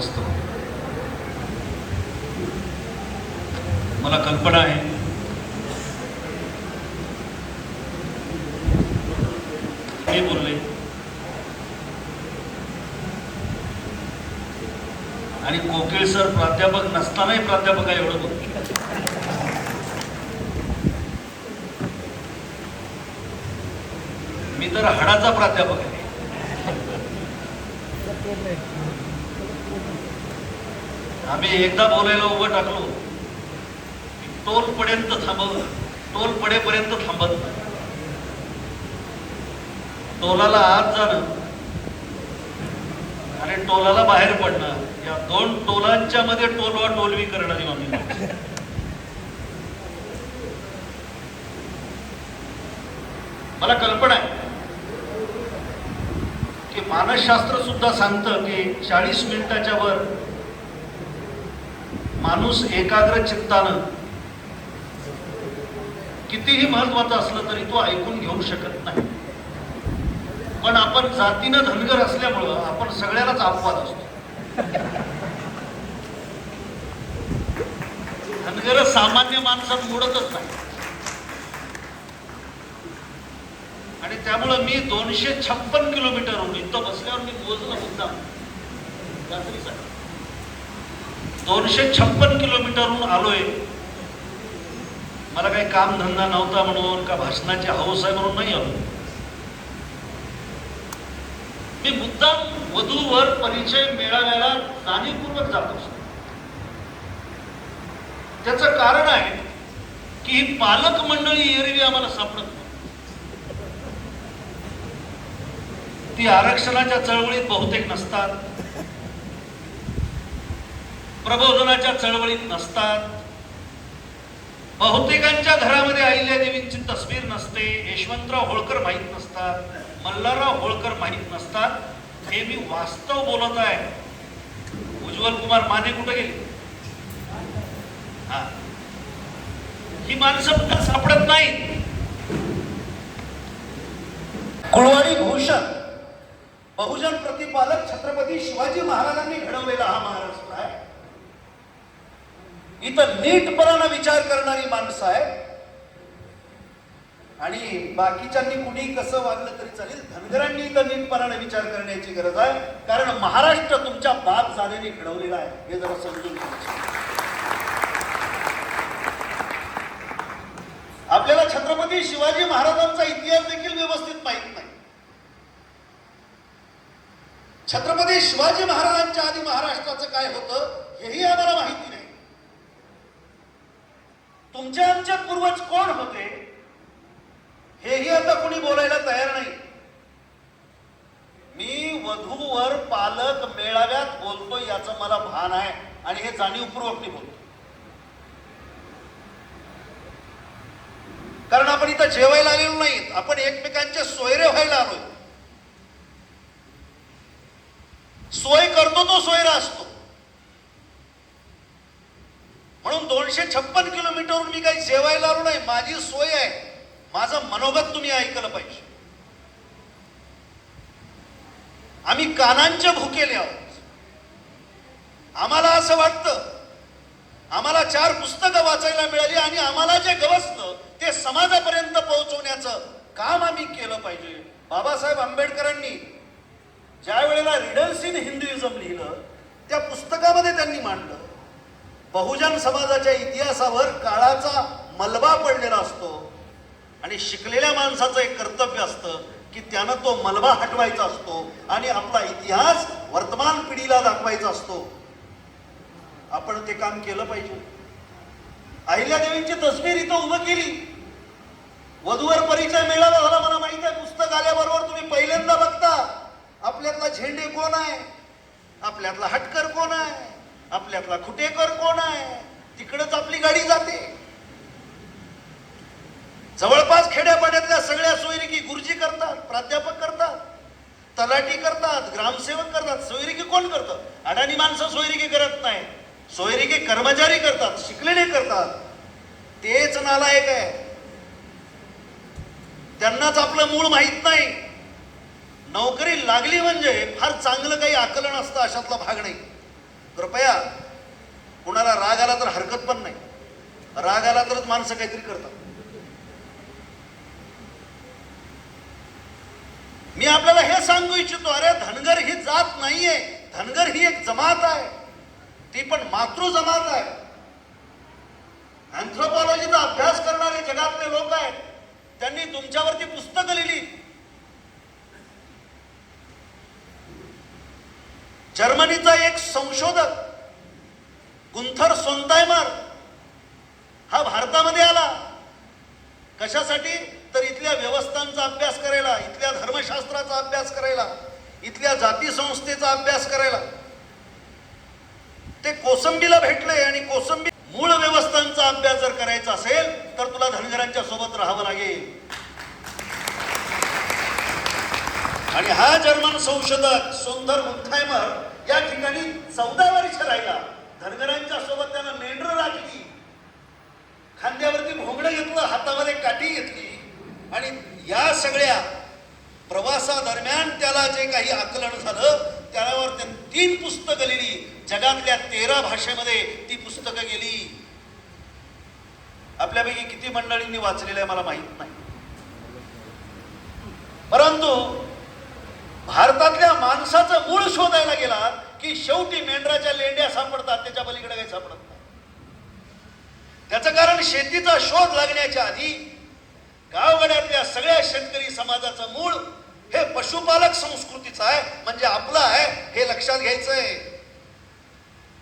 मस्त मला कल्पना आहे. मी बोलले. आणि कोकिळ सर प्राध्यापक नसतानाही प्राध्यापक आहे एवढं बोलतो मी तर हाडाचा प्राध्यापक आहे. आम्ही एकदा बोलायला उभं टाकलो. टोल पडेंत थांबवलं. टोल पडेपर्यंत थांबत नाही. टोलाला आत जाणं आणि टोलाला बाहेर पडणं या दोन टोलांच्या मध्ये टोलवा टोलवी करणारी आम्ही मला कल्पना आहे की मानसशास्त्र सुद्धा सांगतं की चाळीस मिनिटाच्या वर माणूस एकाग्र चित्तानं कितीही महत्वाचं असलं तरी तो ऐकून घेऊ शकत नाही. पण आपण जातीनं धनगर असल्यामुळं आपण सगळ्यालाच अपवाद असतो. धनगर सामान्य माणसात मोडतच नाही. आणि त्यामुळं मी दोनशे छप्पन किलोमीटर इथं बसल्यावर मी मोजलं मुद्दाम. रात्रीचा. दोनशे छप्पन किलोमीटरहून आलोय. मला काही काम धंदा नव्हता म्हणून का भाषणाची हौस आहे म्हणून नाही आलो. मी मुद्दाम वधूवर परिचय मिळाल्याला जाणीवपूर्वक जात असतो. त्याचं कारण आहे की ही पालक मंडळी एरवी आम्हाला सापडत नाही. ती आरक्षणाच्या चळवळीत बहुतेक नसतात. प्रबोधनाच्या चळवळीत नसतात. बहुतेकांच्या घरामध्ये अहिल्या देवींची तस्वीर नसते यशवंतराव होळकर माहीत नसतात मल्हारराव होळकर माहीत नसतात. हे मी वास्तव बोलत आहे. उज्ज्वल कुमार माने कुठे गेले? हा. ही माणसं पुन्हा सापडत नाहीत? कुळवाडी भूषण बहुजन प्रतिपालक छत्रपती शिवाजी महाराजांनी घडवलेला हा महाराष्ट्र. इथं नीटपणानं विचार करणारी माणसं आहे आणि बाकीच्यांनी कुणी कसं वागलं तरी चालेल. धनगरांनी इथं नीटपणाने विचार करण्याची गरज आहे. कारण महाराष्ट्र तुमच्या बाप जाण्याने घडवलेला आहे. हे जरा समजून आपल्याला छत्रपती शिवाजी महाराजांचा इतिहास देखील व्यवस्थित माहीत नाही. छत्रपती शिवाजी महाराजांच्या आधी महाराष्ट्राचं काय होतं हेही आम्हाला माहिती नाही. तुमचे आमचे पूर्वज कोण होते? हेही आता कोणी बोलायला तयार नाही. मी वधूवर पालक मेळाव्यात बोलतोय याचं मला भान आहे आणि हे जाणीवपूर्वक मी बोलतो कारण आपण इथं जेवायला आलेलो नाहीत. आपण एकमेकांचे सोयरे व्हायला आलोय. सोय करतो तो सोयरा असतो. म्हणून दोनशे छप्पन किलोमीटरवरून मी काही जेवायला आलो नाही. माझी सोय आहे. माझं मनोगत तुम्ही ऐकलं पाहिजे. आम्ही कानांच्या भुकेले आहोत. आम्हाला असं वाटतं आम्हाला चार पुस्तकं वाचायला मिळाली आणि आम्हाला जे गवसलं ते समाजापर्यंत पोहोचवण्याचं काम आम्ही केलं पाहिजे. बाबासाहेब आंबेडकरांनी ज्या वेळेला रिडल्स इन हिंदुइझम लिहिलं त्या पुस्तकामध्ये त्यांनी मांडलं. बहुजन समाजाच्या इतिहासावर काळाचा मलबा पडलेला असतो. आणि शिकलेल्या माणसाचं एक कर्तव्य असतं की त्यानं तो मलबा हटवायचा असतो आणि आपला इतिहास वर्तमान पिढीला दाखवायचा असतो. आपण ते काम केलं पाहिजे. अहिल्यादेवींची तस्वीर इथं उभं केली. वधूवर परिचय मिळाला झाला मला माहीत आहे. पुस्तक आल्याबरोबर तुम्ही पहिल्यांदा बघता. आपल्यातला झेंडे कोण आहे? आपल्यातला हटकर कोण आहे? आपल्यातला खुटेकर कोण आहे? तिकडच आपली गाडी जाते. जवळपास खेड्यापाड्यातल्या सगळ्या सोयरिकी गुरुजी करतात प्राध्यापक करतात तलाठी करतात ग्रामसेवक करतात. सोयरिकी कोण करतं? अडाणी माणसं सोयरिकी करत नाही सोयरिकी कर्मचारी करतात शिकलेले करतात. तेच नालायक आहे. त्यांनाच आपलं मूळ माहीत नाही. नोकरी लागली म्हणजे फार चांगलं काही आकलन असतं अशातला भाग नाही. कृपया कुणाला राग आला तर हरकत पण नाही. राग आला तरच माणसं काहीतरी करतात. मी आपल्याला हे सांगू इच्छितो अरे धनगर ही जात नाहीये. धनगर ही एक जमात आहे. ती पण मातृ जमात आहे अँथ्रोपॉलॉजीचा अभ्यास करणारे जगातले लोक आहेत. त्यांनी तुमच्यावरती पुस्तकं लिहिली. जर्मनीचा एक संशोधक गुंथर सोनतायमर हा भारतामध्ये आला. कशासाठी? तर इथल्या व्यवस्थांचा अभ्यास करायला इथल्या धर्मशास्त्राचा अभ्यास करायला इथल्या जाती संस्थेचा अभ्यास करायला. ते कोसंबीला भेटले आणि कोसंबी मूळ व्यवस्थांचा अभ्यास जर करायचा असेल तर तुला धनगरांच्या सोबत राहावं लागेल. आणि हा जर्मन संशोधक सुंदर मुथायमर या ठिकाणी चौदा वर्ष राहिला. धनगरांच्या सोबत त्यानं मेंढर राखली. खांद्यावरती भोंगडं घेतलं हातामध्ये काठी घेतली. आणि या सगळ्या प्रवासादरम्यान त्याला जे काही आकलन झालं त्यावर त्याने तीन पुस्तकं लिहिली. जगातल्या तेरा भाषेमध्ये ती पुस्तकं गेली. आपल्यापैकी किती मंडळींनी वाचलेलं आहे मला माहीत नाही. परंतु भारतातल्या माणसाचं मूळ शोधायला गेला की शेवटी मेंढराच्या लेंड्या सापडतात त्याच्या पलीकडे काही सापडत नाही. त्याचं कारण शेतीचा शोध लागण्याच्या आधी गावगड्यातल्या सगळ्या शेतकरी समाजाचं मूळ हे पशुपालक संस्कृतीचं आहे म्हणजे आपलं आहे हे लक्षात घ्यायचं आहे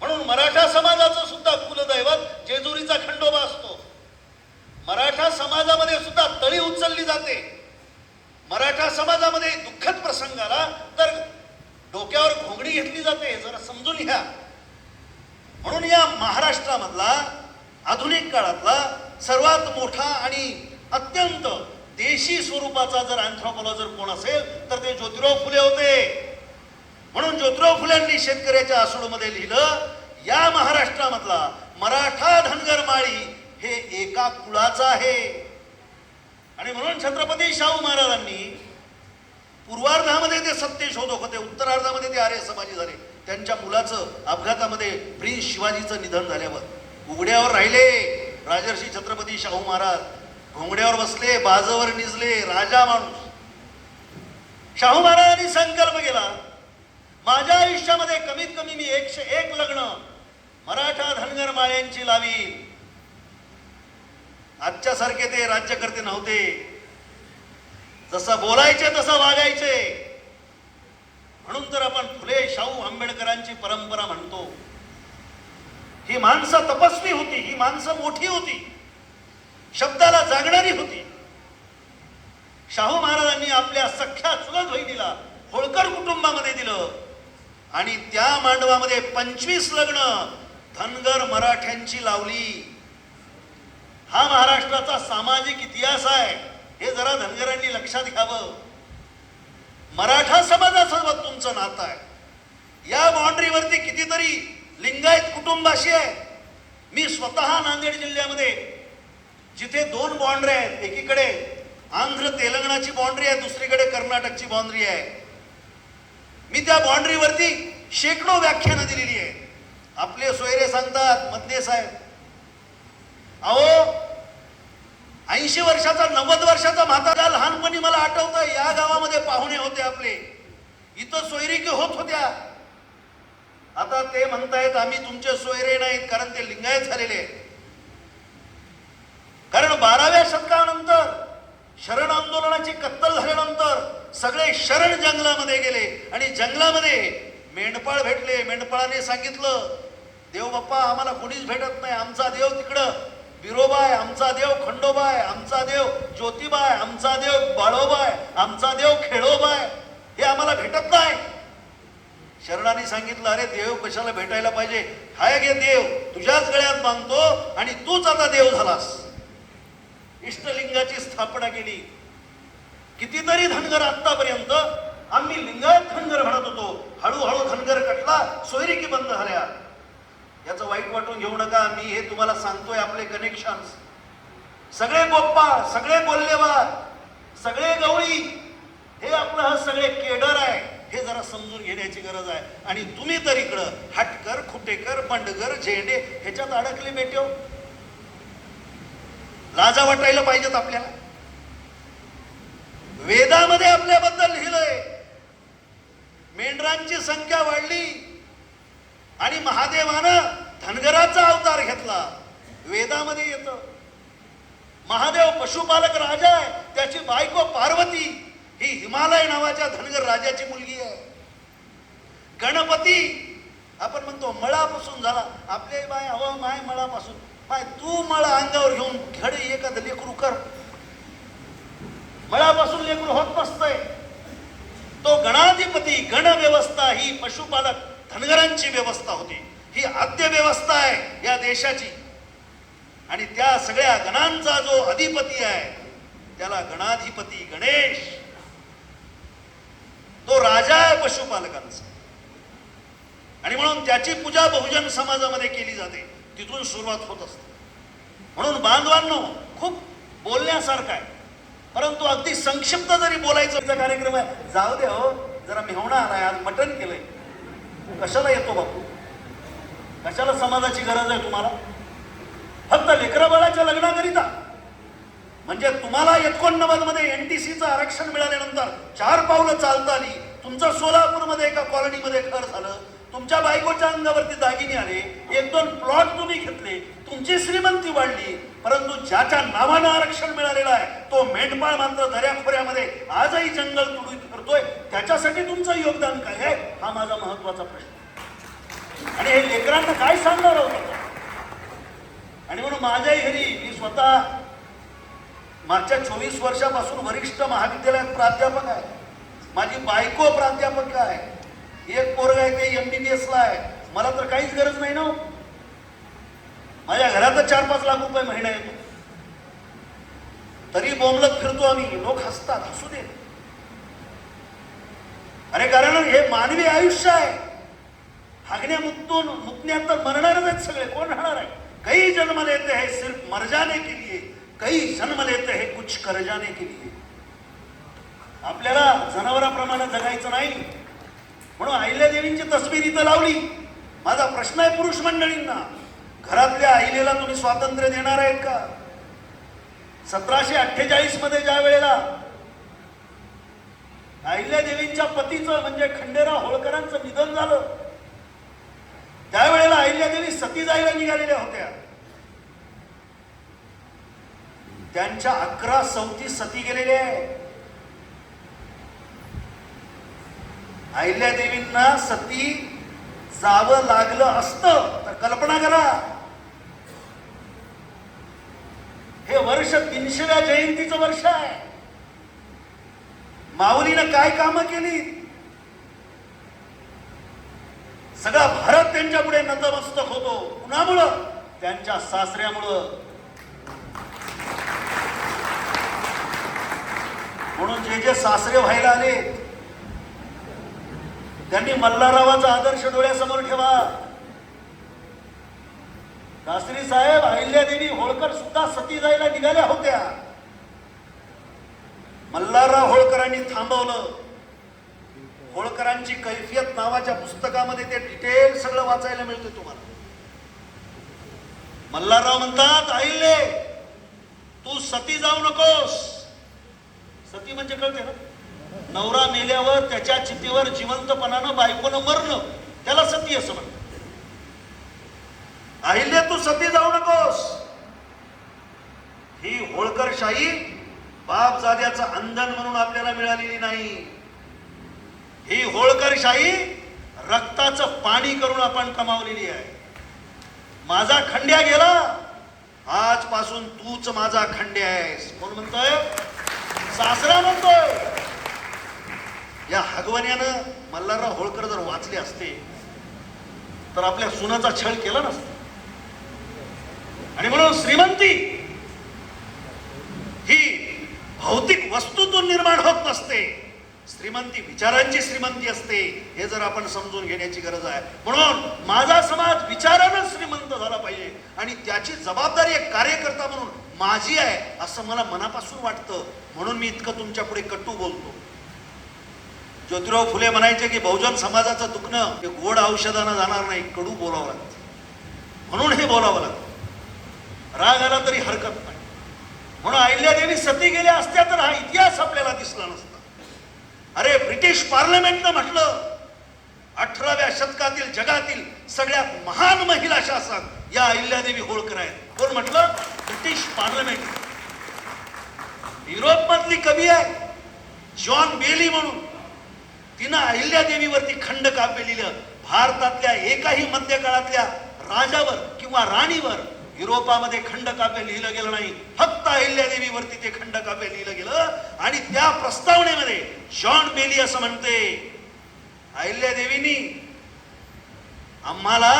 म्हणून मराठा समाजाचं सुद्धा कुलदैवत जेजुरीचा खंडोबा असतो. मराठा समाजामध्ये सुद्धा तळी उचलली जाते. मराठा समाजामध्ये दुःखद प्रसंग आला तर डोक्यावर घोंगडी घेतली जाते जरा समजून घ्या म्हणून या महाराष्ट्रामधला आधुनिक काळातला सर्वात मोठा आणि अत्यंत देशी स्वरूपाचा जर अँथ्रोपॉलॉजर कोण असेल तर ते ज्योतिराव फुले होते. म्हणून ज्योतिराव फुल्यांनी शेतकऱ्याच्या आसूडमध्ये लिहिलं या महाराष्ट्रामधला मराठा धनगर माळी हे एका कुळाचा आहे. आणि म्हणून छत्रपती शाहू महाराजांनी पूर्वार्धामध्ये ते सत्य शोधक होते उत्तरार्धामध्ये ते आर्य समाजी झाले. त्यांच्या मुलाचं अपघातामध्ये प्रिन्स शिवाजीचं निधन झाल्यावर. उघड्यावर राहिले. राजर्षी छत्रपती शाहू महाराज. घोंगड्यावर बसले बाजवर निजले राजा माणूस. शाहू महाराजांनी संकल्प केला. माझ्या आयुष्यामध्ये कमीत कमी मी एकशे एक लग्न मराठा धनगर माळ्यांची लावी. आजच्या सारखे ते राज्यकर्ते नव्हते. जसं बोलायचे तसं वागायचे. म्हणून तर आपण फुले शाहू आंबेडकरांची परंपरा म्हणतो. ही माणसं तपस्वी होती ही माणसं मोठी होती. शब्दाला जागणारी होती. शाहू महाराजांनी आपल्या सख्या चुलत बहिणीला होळकर कुटुंबामध्ये दिलं आणि त्या मांडवामध्ये पंचवीस लग्न धनगर मराठ्यांची लावली. हा महाराष्ट्राचा सामाजिक इतिहास आहे. हे जरा धनगरांनी लक्षात घ्यावं. मराठा समाजासोबत तुमचं नातं आहे. या बाउंड्रीवरती कितीतरी लिंगायत कुटुंबाशी आहे. मी स्वतः नांदेड जिल्ह्यामध्ये जिथे दोन बाउंड्री आहेत. एकीकडे आंध्र तेलंगणाची बाउंड्री आहे दुसरीकडे कर्नाटकची बाउंड्री आहे. मी त्या बाउंड्रीवरती शेकडो व्याख्यानं दिलेली आहे आपले सोयरे सांगतात मधले साहेब. अहो ऐंशी वर्षाचा नव्वद वर्षाचा म्हातारा लहानपणी मला आठवतं या गावामध्ये पाहुणे होते आपले. इथं सोयरिकी होत होत्या. आता ते म्हणतायत आम्ही तुमचे सोयरे नाहीत कारण ते लिंगायत झालेले आहेत. कारण बाराव्या शतकानंतर शरण आंदोलनाची कत्तल झाल्यानंतर सगळे शरण जंगलामध्ये गेले. आणि जंगलामध्ये मेंढपाळ भेटले. मेंढपाळाने सांगितलं देव बाप्पा आम्हाला कोणीच भेटत नाही. आमचा देव तिकडं. विरोबाय आहे आमचा देव खंडोबा आहे आमचा देव ज्योतिबा आहे आमचा देव बाळोबाय आहे आमचा देव खेळोबा आहे हे आम्हाला भेटत नाही. शरणाने सांगितलं अरे देव कशाला भेटायला पाहिजे? हाय गे देव तुझ्याच गळ्यात बांधतो आणि तूच आता देव झालास. इष्टलिंगाची स्थापना केली. कितीतरी धनगर आतापर्यंत आम्ही लिंगायत धनगर म्हणत होतो. हळूहळू धनगर कटला सोयरिकी बंद झाल्या. याचं वाईट वाटून घेऊ नका मी हे तुम्हाला सांगतोय आपले कनेक्शन सगळे गोप्पा सगळे बोल्लेवार सगळे गवळी हे आपलं हा सगळे केडर आहे. हे जरा समजून घेण्याची गरज आहे. आणि तुम्ही तर इकडं हटकर खुटेकर बंडगर झेंडे ह्याच्यात अडकले बेट्यो. लाजा वाटायला पाहिजेत आपल्याला. वेदामध्ये आपल्याबद्दल लिहिलंय मेंढरांची संख्या वाढली. आणि महादेवानं धनगराचा अवतार घेतला. वेदामध्ये येतं. महादेव पशुपालक राजा आहे. त्याची बायको पार्वती ही हिमालय नावाच्या धनगर राजाची मुलगी आहे. गणपती आपण म्हणतो मळापासून झाला. आपले बाय हवं माय मळापासून. माय तू मळ अंगावर घेऊन घडे एखादं लेकरू कर. मळापासून लेकरू होत नसतंय. तो गणाधिपती गण व्यवस्था ही पशुपालक. धनगरांची व्यवस्था होती. ही आद्य व्यवस्था आहे या देशाची. आणि त्या सगळ्या गणांचा जो अधिपती आहे त्याला गणाधिपती गणेश. तो राजा आहे पशुपालकांचा. आणि म्हणून त्याची पूजा बहुजन समाजामध्ये केली जाते. तिथून सुरुवात होत असते. म्हणून बांधवांनो खूप बोलण्यासारखं आहे. परंतु अगदी संक्षिप्त जरी बोलायचं कार्यक्रम आहे. जाऊ दे हो जरा मेहणा आलाय आज मटण केलंय. कशाला येतो बापू? कशाला समाजाची गरज आहे तुम्हाला? फक्त लेकराबाळाच्या लग्नाकरिता. म्हणजे तुम्हाला एकोणनव्वदमध्ये एनटीसीचं आरक्षण मिळाल्यानंतर चार पावलं चालता आली तुमचं सोलापूरमध्ये एका कॉलनीमध्ये घर झालं. तुमच्या बायकोच्या अंगावरती दागिने आले. एक दोन प्लॉट तुम्ही घेतले. तुमची श्रीमंती वाढली. परंतु ज्याच्या नावानं आरक्षण मिळालेलं आहे तो मेंढपाळ मात्र दऱ्याखोऱ्यामध्ये आजही जंगल तुडू त्याच्यासाठी तुमचं योगदान काय आहे? हा माझा महत्त्वाचा प्रश्न. आणि हे लेकरांना काय सांगणार आहोत आणि म्हणून माझ्याही घरी मी स्वतः मागच्या चोवीस वर्षापासून वरिष्ठ महाविद्यालयात प्राध्यापक आहे. माझी बायको प्राध्यापक आहे. एक पोरग आहे ते एम बी बी एसला आहे. मला तर काहीच गरज नाही ना हो. माझ्या घरातच चार पाच लाख रुपये महिना येतो. तरी बोंबलत फिरतो आम्ही. लोक हसतात हसू दे अरे कारण हे मानवी आयुष्य आहे. हागण्या मुक्तून मुकण्यात तर मरणारच आहेत सगळे. कोण राहणार आहे? कई जन्म लेते हैं सिर्फ मर जाने के लिए कई जन्म लेते हैं कुछ कर जाने के लिए आपल्याला जनावराप्रमाणे जगायचं नाही. म्हणून अहिल्या देवींची तस्वीर इथं लावली. माझा प्रश्न आहे पुरुष मंडळींना. घरातल्या अहिलेला तुम्ही स्वातंत्र्य देणार आहेत का? सतराशे अठ्ठेचाळीसमध्ये ज्या वेळेला अहिल्या देवींच्या पतीचं म्हणजे खंडेराव होळकरांचं निधन झालं. त्यावेळेला अहिल्यादेवी सती जायला निघालेल्या होत्या. त्यांच्या अकरा सौती सती गेलेल्या आहे अहिल्यादेवींना सती जावं लागलं असतं तर कल्पना करा. हे वर्ष तीनशेव्या जयंतीचं वर्ष आहे. माऊलीनं काय कामं केली? सगळा भारत त्यांच्या पुढे नतमस्तक होतो. कुणामुळं? त्यांच्या सासऱ्यामुळं. म्हणून जे जे सासरे व्हायला आले त्यांनी मल्हाररावाचा आदर्श डोळ्यासमोर ठेवा. शास्त्री साहेब अहिल्यादेवी होळकर सुद्धा सती जायला निघाल्या होत्या. मल्हारराव होळकरांनी थांबवलं. होळकरांची कैफियत नावाच्या पुस्तकामध्ये ते डिटेल सगळं वाचायला मिळतं तुम्हाला. मल्हारराव म्हणतात आईले तू सती जाऊ नकोस. सती म्हणजे कळते ना? नवरा मेल्यावर त्याच्या चितीवर जिवंतपणानं बायकोनं मरणं त्याला सती असं म्हणतात. अहिल्य तू सती जाऊ नकोस. ही होळकरशाही बाप जाद्याचं अंधन म्हणून आपल्याला मिळालेली नाही. ही होळकरशाही रक्ताचं पाणी करून आपण कमावलेली आहे. माझा खंड्या गेला. आजपासून तूच माझा खंड्या आहेस. कोण म्हणतोय? सासरा म्हणतोय. या हगवण्यानं मल्हारराव होळकर जर वाचले असते तर आपल्या सुनाचा छळ केला नसता. आणि म्हणून श्रीमंती ही भौतिक वस्तूतून निर्माण होत नसते. श्रीमंती विचारांची श्रीमंती असते हे जर आपण समजून घेण्याची गरज आहे. म्हणून माझा समाज विचारानं श्रीमंत झाला पाहिजे आणि त्याची जबाबदारी एक कार्यकर्ता म्हणून माझी आहे असं मला मनापासून वाटतं. म्हणून मी इतकं तुमच्यापुढे कटू बोलतो. ज्योतिराव फुले म्हणायचे की बहुजन समाजाचं दुखणं हे गोड औषधानं जाणार नाही कडू बोलावं लागतं. म्हणून हे बोलावं लागतं. राग आला तरी हरकत नाही. म्हणून अहिल्यादेवी सती गेल्या असत्या तर हा इतिहास आपल्याला दिसला नसता. अरे ब्रिटिश पार्लमेंटनं म्हटलं अठराव्या शतकातील जगातील सगळ्यात महान महिला शासक या अहिल्यादेवी होळकर आहेत. कोण म्हटलं? British parliament. युरोपमधली कवी आहे जॉन बेली म्हणून. तिनं अहिल्यादेवीवरती खंड काव्य लिहिलं. भारतातल्या एकाही मध्यकाळातल्या राजावर किंवा राणीवर युरोपामध्ये खंड काव्य लिहिलं गेलं नाही. फक्त अहिल्यादेवीवरती ते खंड काव्य लिहिलं गेलं. आणि त्या प्रस्तावनेमध्ये जॉन बेली असं म्हणते अहिल्यादेवीनी आम्हाला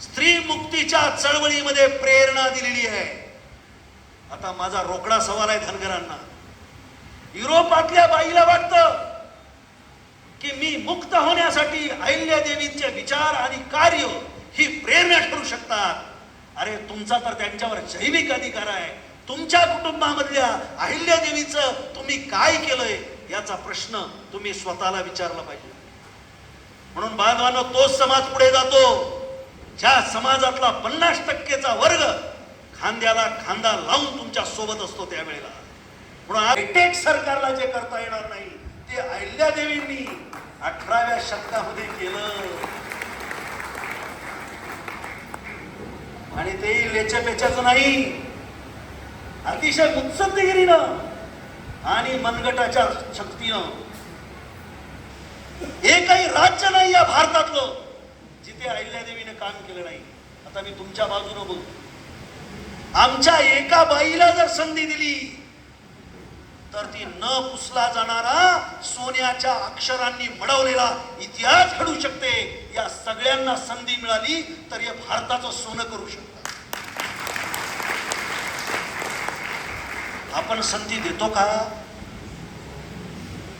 स्त्री मुक्तीच्या चळवळीमध्ये प्रेरणा दिलेली आहे. आता माझा रोकडा सवाल आहे धनगरांना. युरोपातल्या बाईला वाटतं की मी मुक्त होण्यासाठी अहिल्यादेवींचे विचार आणि कार्य ही प्रेरणा ठरू शकतात. अरे तुमचा तर त्यांच्यावर जैविक अधिकार आहे. तुमच्या कुटुंबामधल्या अहिल्यादेवीचं तुम्ही काय केलंय याचा प्रश्न तुम्ही स्वतःला विचारला पाहिजे. म्हणून बांधवांनो तोच समाज पुढे जातो. ज्या समाजातला पन्नास टक्केचा वर्ग खांद्याला खांदा लावून तुमच्यासोबत असतो त्यावेळेला. म्हणून सरकारला जे करता येणार नाही ते अहिल्यादेवींनी अठराव्या शतकामध्ये केलं. आणि ते लेच्यापेच्याच नाही. अतिशय मुत्सद्देगिरीनं आणि मनगटाच्या शक्तीनं. एकही राज्य नाही या भारतातलं जिथे अहिल्यादेवीने काम केलं नाही. आता मी तुमच्या बाजूने बोलतो. आमच्या एका बाईला जर संधी दिली तर ती न पुसला जाणारा सोन्याच्या अक्षरांनी मडवलेला इतिहास घडू शकते. या सगळ्यांना संधी मिळाली तर हे भारताचं सोनं करू शकतात आपण संधी देतो का?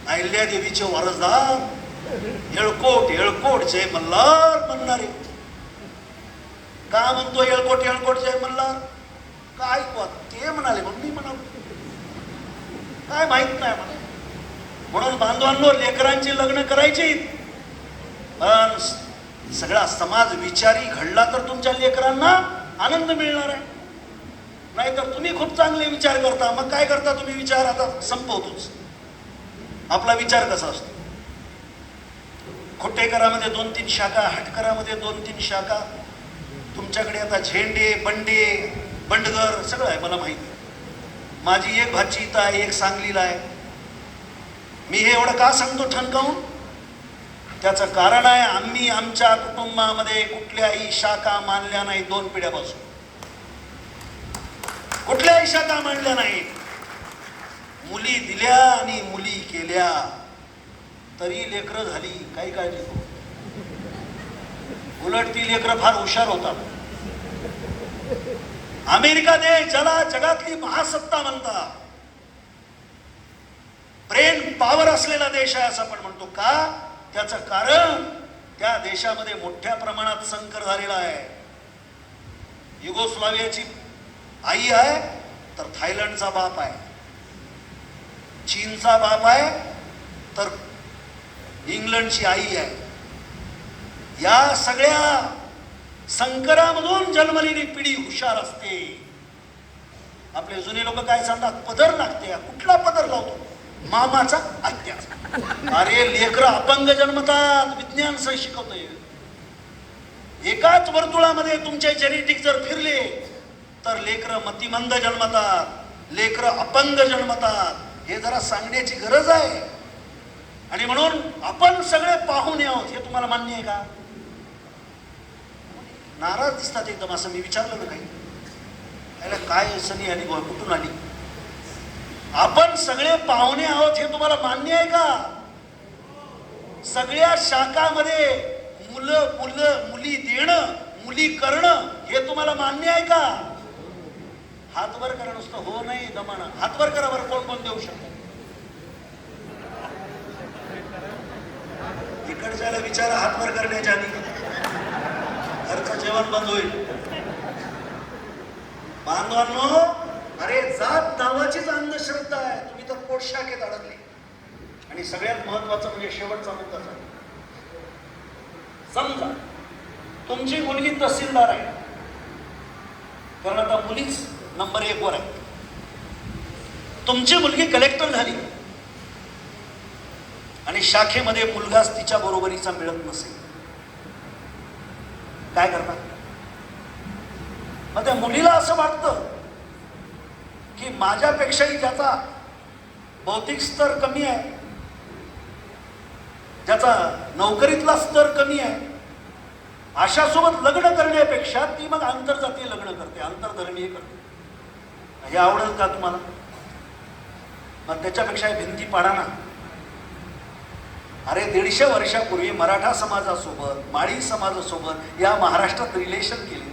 अहिल्या देवीचे वारसदार येळकोट येळकोट जय मल्हार म्हणणारे. का म्हणतो येळकोट येळकोट जय मल्हार? काय ऐकवा ते म्हणाले म्हणून मी म्हणालो. काय माहीत नाही मला म्हणून बांधवांनो लेकरांची लग्न करायची. पण सगळा समाज विचारी घडला तर तुमच्या लेकरांना आनंद मिळणार आहे. नाहीतर तुम्ही खूप चांगले विचार करता. मग काय करता तुम्ही विचार? आता संपवतोच. आपला विचार कसा असतो? खोटेकरामध्ये दोन तीन शाखा हटकरामध्ये दोन तीन शाखा. तुमच्याकडे आता झेंडे बंडे बंडगर सगळं आहे मला माहिती. माझी एक भाची इथं आहे एक सांगलीला आहे. मी हे एवढं का सांगतो ठणकावून? त्याचं कारण आहे आम्ही आमच्या कुटुंबामध्ये कुठल्याही शाखा मानल्या नाही दोन पिढ्यापासून. कुठल्याही शाखा मांडल्या नाहीत. मुली दिल्या आणि मुली केल्या. तरी लेकरं झाली काही काळजी नको. उलट ती लेकरं फार हुशार होतात. अमेरिका देश ज्याला जगातली महासत्ता म्हणतात ब्रेन पॉवर असलेला देश आहे असं आपण म्हणतो का? त्याचं कारण त्या देशामध्ये मोठ्या प्रमाणात संकर झालेला आहे. युगोस्लावियाची आई आहे तर थायलंडचा बाप आहे. चीनचा बाप आहे तर इंग्लंडची आई आहे. या सगळ्या संकरामधून जन्मलेली पिढी हुशार असते. आपले जुने लोक काय सांगतात? पदर लागते. कुठला पदर लावतो? मामाचा आत्याचा अरे लेकर अपंग जन्मतात. विज्ञान सह शिकवतोय. एकाच वर्तुळामध्ये तुमचे जेनेटिक जर फिरले तर लेकर मतिमंद जन्मतात. लेकर अपंग जन्मतात. हे जरा सांगण्याची गरज आहे. आणि म्हणून आपण सगळे पाहून आहोत हे तुम्हाला मान्य आहे का? नाराज दिसतात एकदम असं. मी विचारलं ना काही. याला काय सनी आली बुवा, कुठून आली? आपण सगळे पाहुणे आहोत हे तुम्हाला मान्य आहे का? सगळ्या शाखामध्ये मुलं मुलं मुली देणं मुली करणं हे तुम्हाला मान्य आहे का? हात वर करा नुसतं. हो नाही दमाना. हात वर करा बरं कोण कोण देऊ शकतो? तिकडच्याला विचारा हात वर करण्याच्या आधी. घरचं जेवण बंद होईल. बांधवांनो अरे जात नावाचीच अंधश्रद्धा आहे. तुम्ही तर पोट शाखेत अडकले. आणि सगळ्यात महत्वाचं म्हणजे शेवटचा मुद्दा झाला. समजा तुमची मुलगी तहसीलदार आहे. कारण आता मुलीच नंबर एक वर आहे. तुमची मुलगी कलेक्टर झाली. आणि शाखेमध्ये मुलगाच तिच्या बरोबरीचा मिळत नसेल. काय करणार? मग त्या मुलीला असं वाटतं की माझ्यापेक्षाही ज्याचा बौद्धिक स्तर कमी आहे ज्याचा नोकरीतला स्तर कमी आहे अशासोबत लग्न करण्यापेक्षा ती मग आंतरजातीय लग्न करते आंतरधर्मीय करते. हे आवडेल का तुम्हाला? मग त्याच्यापेक्षा भिंती पाडा ना. अरे दीडशे वर्षापूर्वी मराठा समाजासोबत माळी समाजासोबत या महाराष्ट्रात रिलेशन केले.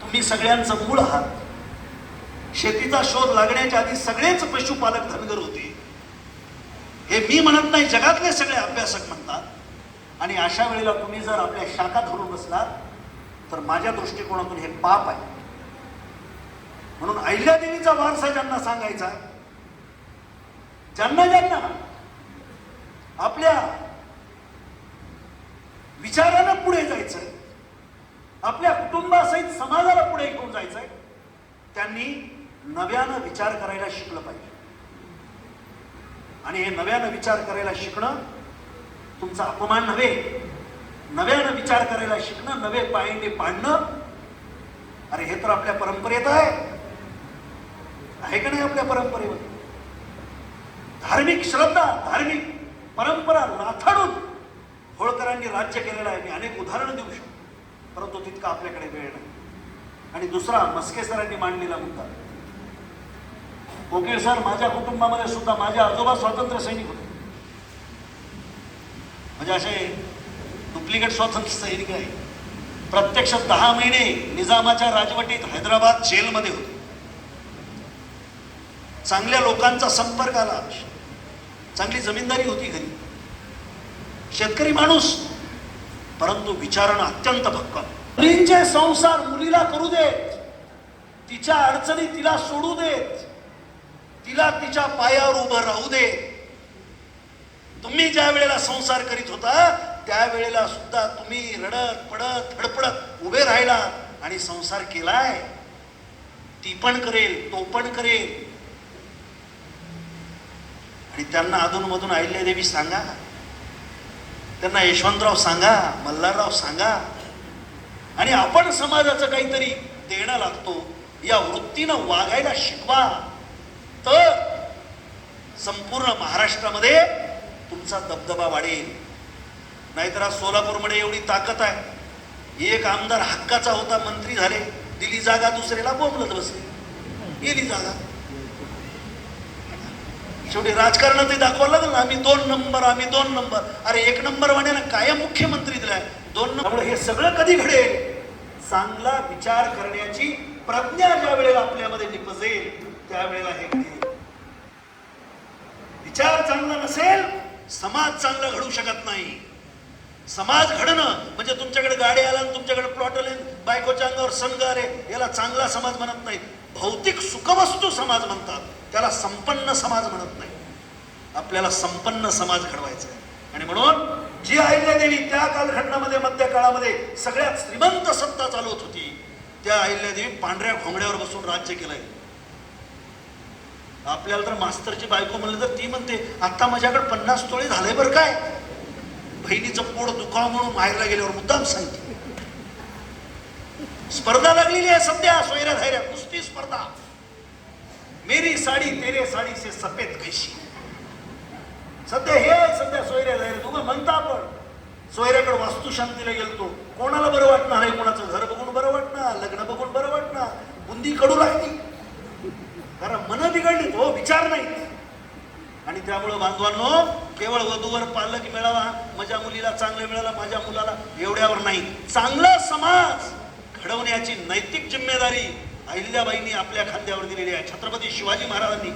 तुम्ही सगळ्यांचं मूळ आहात. शेतीचा शोध लागण्याच्या आधी सगळेच पशुपालक धनगर होते. हे मी म्हणत नाही जगातले सगळे अभ्यासक म्हणतात. आणि अशा वेळेला तुम्ही जर आपल्या शाखा धरून बसलात तर माझ्या दृष्टिकोनातून हे पाप आहे. म्हणून अहिल्यादेवीचा वारसा ज्यांना सांगायचा ज्यांना ज्यांना आपल्या विचारानं पुढे जायचंय. आपल्या कुटुंबासहित समाजाला पुढे घेऊन जायचंय. त्यांनी नव्यानं विचार करायला शिकलं पाहिजे. आणि हे नव्यानं विचार करायला शिकणं तुमचा अपमान नव्हे. नव्यानं विचार करायला शिकणं नवे पायंडे पाडणं. अरे हे तर आपल्या परंपरेत आहे. आहे का नाही आपल्या परंपरेवर धार्मिक श्रद्धा धार्मिक परंपरा लाथाडून होळकरांनी राज्य केलेलं आहे. मी अनेक उदाहरणं देऊ शकतो. परंतु तितका आपल्याकडे वेळ नाही. आणि दुसरा मस्के सरांनी मांडलेला मुद्दा. कोकिळ सर माझ्या कुटुंबामध्ये सुद्धा माझे आजोबा स्वातंत्र्य सैनिक होते. म्हणजे असे डुप्लिकेट स्वातंत्र्य सैनिक आहे. प्रत्यक्ष दहा महिने निजामाच्या राजवटीत हैदराबाद जेलमध्ये होते. चांगल्या लोकांचा संपर्क आला. चांगली जमीनदारी होती घरी. शेतकरी माणूस परंतु विचारणं अत्यंत भक्कम. मुलींचे संसार मुलीला करू देत तिच्या अडचणी तिला सोडू देत तिला तिच्या पायावर उभं राहू दे तुम्ही ज्या वेळेला संसार करीत होता त्यावेळेला सुद्धा तुम्ही रडत पडत धडपडत उभे राहिला आणि संसार केलाय. ती पण करेल तो पण करेल. आणि त्यांना अधूनमधून अहिल्यादेवी सांगा. त्यांना यशवंतराव सांगा मल्हारराव सांगा. आणि आपण समाजाचं काहीतरी देणं लागतो या वृत्तीनं वागायला शिकवा. तर संपूर्ण महाराष्ट्रामध्ये तुमचा दबदबा वाढेल. नाहीतर आज सोलापूरमध्ये एवढी ताकद आहे. एक आमदार हक्काचा होता मंत्री झाले. दिली जागा दुसऱ्याला बोंबलत बसले. गेली जागा. शेवटी राजकारणातही ते दाखवावं लागेल ना. आम्ही दोन नंबर आम्ही दोन नंबर. अरे एक नंबर वाण्यानं कायम मुख्यमंत्री दिलाय दोन नंबर. हे सगळं कधी घडेल? चांगला विचार करण्याची प्रज्ञा ज्या वेळेला आपल्यामध्ये निपजेल त्यावेळेला हे घडेल. विचार चांगला नसेल समाज चांगला घडू शकत नाही. समाज घडणं म्हणजे तुमच्याकडे गाडी आला आणि तुमच्याकडे प्लॉट आले बायकोच्या अंगावर संघ आले याला चांगला समाज म्हणत नाही भौतिक सुखवस्तू समाज म्हणतात. त्याला संपन्न समाज म्हणत नाही. आपल्याला संपन्न समाज घडवायचा आहे. आणि म्हणून जी अहिल्यादेवी त्या कालखंडामध्ये मध्य काळामध्ये सगळ्यात श्रीमंत सत्ता चालवत होती. त्या अहिल्यादेवी पांढऱ्या घोंगड्यावर बसून राज्य केलंय. आपल्याला तर मास्तरची बायको म्हणलं तर ती म्हणते आता माझ्याकडे पन्नास तोळे झाले बरं काय? बहिणीचं पोड दुखाव म्हणून माहेरला गेल्यावर मुद्दाम सांगते स्पर्धा लागलेली आहे सध्या सोयऱ्या धायऱ्या कुस्ती स्पर्धा. मेरी साडी तेरे साडी से सफेद कैशी सध्या हे सध्या सोयऱ्या धायऱ्या तुम्ही म्हणता आपण सोयऱ्याकडे वास्तुशांतीला गेलतो. कोणाला बरं वाटणार आहे कोणाचं घर बघून बरं वाटणार लग्न बघून बरं वाटणार? बुंदी कडू लागली कारण मन बिघडली हो विचार नाही. आणि त्यामुळं बांधवांनो केवळ वधूवर पालक मिळावा माझ्या मुलीला चांगलं मिळालं माझ्या मुलाला एवढ्यावर नाही. चांगला समाज घडवण्याची नैतिक जिम्मेदारी अहिल्याबाईंनी आपल्या खांद्यावर दिलेली आहे. छत्रपती शिवाजी महाराजांनी